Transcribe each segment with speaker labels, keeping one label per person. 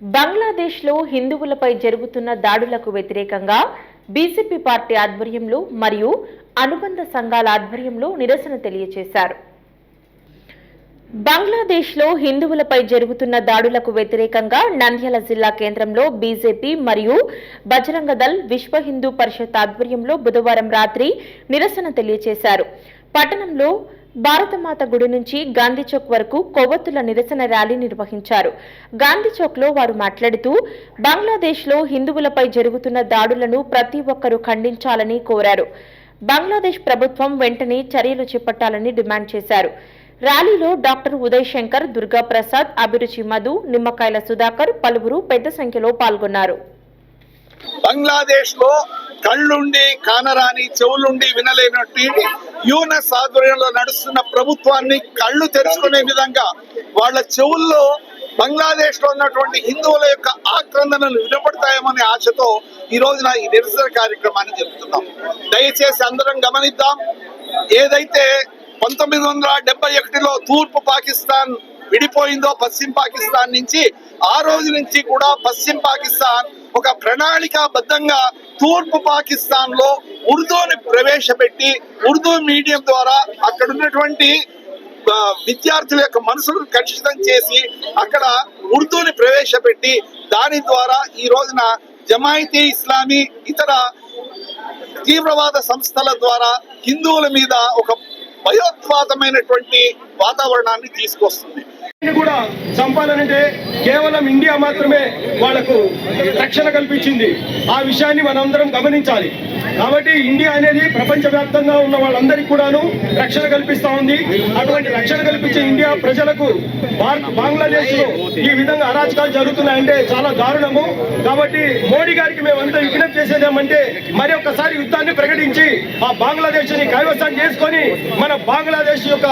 Speaker 1: బంగ్లాదేశ్లో హిందువులపై జరుగుతున్న దాడులకు వ్యతిరేకంగా బీజేపీ పార్టీ ఆధ్వర్యంలో మరియు అనుబంధ సంఘాల ఆధ్వర్యంలో నిరసన తెలియజేశారు. బంగ్లాదేశ్లో హిందువులపై జరుగుతున్న దాడులకు వ్యతిరేకంగా నంద్యాల జిల్లా కేంద్రంలో బీజేపీ మరియు బజరంగ దళ్ విశ్వ హిందూ పరిషత్ ఆధ్వర్యంలో బుధవారం రాత్రి నిరసన తెలియజేశారు. పట్టణంలో భారతమాత గుడి నుంచి గాంధీ చౌక్ వరకు కొవ్వొత్తుల నిరసన ర్యాలీ నిర్వహించారు. గాంధీ చౌక్లో వారు మాట్లాడుతూ బంగ్లాదేశ్లో హిందువులపై జరుగుతున్న దాడులను ప్రతి ఒక్కరూ ఖండించాలని కోరారు. బంగ్లాదేశ్ ప్రభుత్వం వెంటనే చర్యలు చేపట్టాలని డిమాండ్ చేశారు. ర్యాలీలో డాక్టర్ ఉదయ్ శంకర్ దుర్గా ప్రసాద్ అభిరుచి మధు నిమ్మకాయల సుధాకర్ పలువురు పెద్ద సంఖ్యలో పాల్గొన్నారు.
Speaker 2: బంగ్లాదేశ్లో కళ్ళుండి కానరాని చెవులుండి వినలేనట్టు యూనస్ ఆధ్వర్యంలో నడుస్తున్న ప్రభుత్వాన్ని కళ్ళు తెరుచుకునే విధంగా వాళ్ళ చెవుల్లో బంగ్లాదేశ్లో ఉన్నటువంటి హిందువుల యొక్క ఆక్రందనలు వినపడతాయేమనే ఆశతో ఈ రోజున ఈ నిరసన కార్యక్రమాన్ని జరుపుతున్నాం. దయచేసి అందరం గమనిద్దాం. ఏదైతే పంతొమ్మిది వందల డెబ్బై ఒకటిలో తూర్పు పాకిస్తాన్ విడిపోయిందో పశ్చిమ పాకిస్తాన్ నుంచి ఆ రోజు నుంచి కూడా పశ్చిమ పాకిస్తాన్ ఒక ప్రణాళికాబద్ధంగా తూర్పు పాకిస్తాన్లో ఉర్దూని ప్రవేశపెట్టి ఉర్దూ మీడియం ద్వారా అక్కడ ఉన్నటువంటి విద్యార్థుల యొక్క మనసును కలుషితం చేసి అక్కడ ఉర్దూని ప్రవేశపెట్టి దాని ద్వారా ఈ రోజున జమాయితీ ఇస్లామీ ఇతర తీవ్రవాద సంస్థల ద్వారా హిందువుల మీద ఒక భయోత్పాతమైనటువంటి వాతావరణాన్ని తీసుకొస్తుంది.
Speaker 3: కూడా చంపాలనంటే కేవలం ఇండియా మాత్రమే వాళ్ళకు రక్షణ కల్పించింది. ఆ విషయాన్ని మనందరం గమనించాలి. కాబట్టి ఇండియా అనేది ప్రపంచవ్యాప్తంగా ఉన్న వాళ్ళందరికీ కూడాను రక్షణ కల్పిస్తా ఉంది. అటువంటి రక్షణ కల్పించే ఇండియా ప్రజలకు బంగ్లాదేశ్లో ఈ విధంగా అరాచకాలు జరుగుతున్నాయంటే చాలా దారుణము. కాబట్టి మోడీ గారికి మేమంతా విజ్ఞప్తి చేసేదేమంటే మరి ఒక్కసారి యుద్ధాన్ని ప్రకటించి ఆ బంగ్లాదేశ్ని కైవసం చేసుకొని మన బంగ్లాదేశ్ యొక్క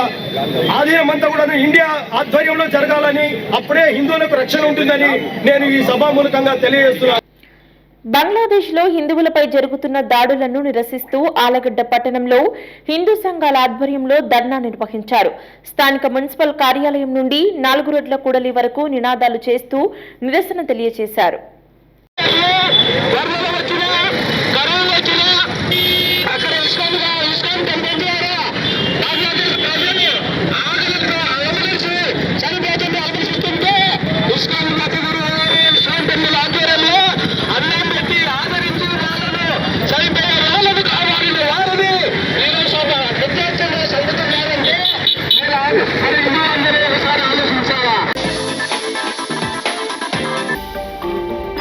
Speaker 3: ఆదాయం అంతా కూడా ఇండియా ఆధ్వర్యంలో జరగాలని అప్పుడే హిందువులకు రక్షణ ఉంటుందని నేను ఈ సభామూలకంగా తెలియజేస్తున్నాను.
Speaker 1: బంగ్లాదేశ్లో హిందువులపై జరుగుతున్న దాడులను నిరసిస్తూ ఆలగడ్డ పట్టణంలో హిందూ సంఘాల ఆధ్వర్యంలో ధర్నా నిర్వహించారు. స్థానిక మున్సిపల్ కార్యాలయం నుండి నాలుగు రోడ్ల కూడలి వరకు నినాదాలు చేస్తూ నిరసన తెలియజేశారు.